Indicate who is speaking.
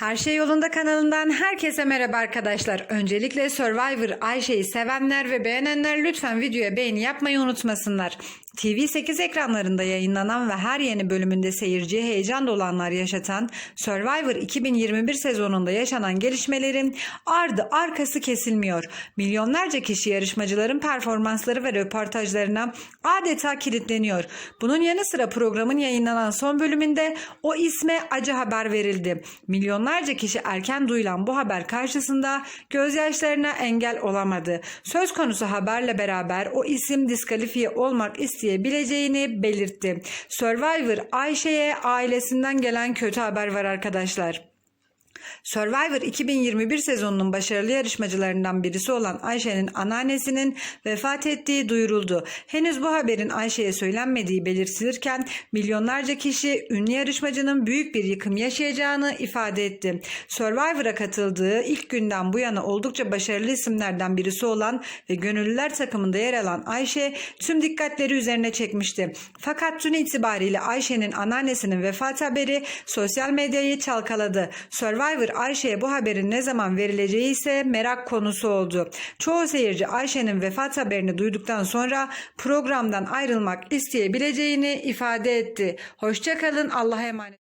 Speaker 1: Her Şey Yolunda kanalından herkese merhaba arkadaşlar. Öncelikle Survivor Ayşe'yi sevenler ve beğenenler lütfen videoya beğeni yapmayı unutmasınlar. TV8 ekranlarında yayınlanan ve her yeni bölümünde seyirciye heyecan dolanlar yaşatan Survivor 2021 sezonunda yaşanan gelişmelerin ardı arkası kesilmiyor. Milyonlarca kişi yarışmacıların performansları ve röportajlarına adeta kilitleniyor. Bunun yanı sıra programın yayınlanan son bölümünde o isme acı haber verildi. Milyonlarca kişi erken duyulan bu haber karşısında gözyaşlarına engel olamadı. Söz konusu haberle beraber o isim diskalifiye olmak isteyebileceğini belirtti. Survivor Ayşe'ye ailesinden gelen kötü haber var arkadaşlar. Survivor 2021 sezonunun başarılı yarışmacılarından birisi olan Ayşe'nin anneannesinin vefat ettiği duyuruldu. Henüz bu haberin Ayşe'ye söylenmediği belirtilirken milyonlarca kişi ünlü yarışmacının büyük bir yıkım yaşayacağını ifade etti. Survivor'a katıldığı ilk günden bu yana oldukça başarılı isimlerden birisi olan ve gönüllüler takımında yer alan Ayşe tüm dikkatleri üzerine çekmişti. Fakat dün itibariyle Ayşe'nin anneannesinin vefat haberi sosyal medyayı çalkaladı. Survivor Ayşe'ye bu haberin ne zaman verileceği ise merak konusu oldu. Çoğu seyirci Ayşe'nin vefat haberini duyduktan sonra programdan ayrılmak isteyebileceğini ifade etti. Hoşçakalın Allah'a emanet.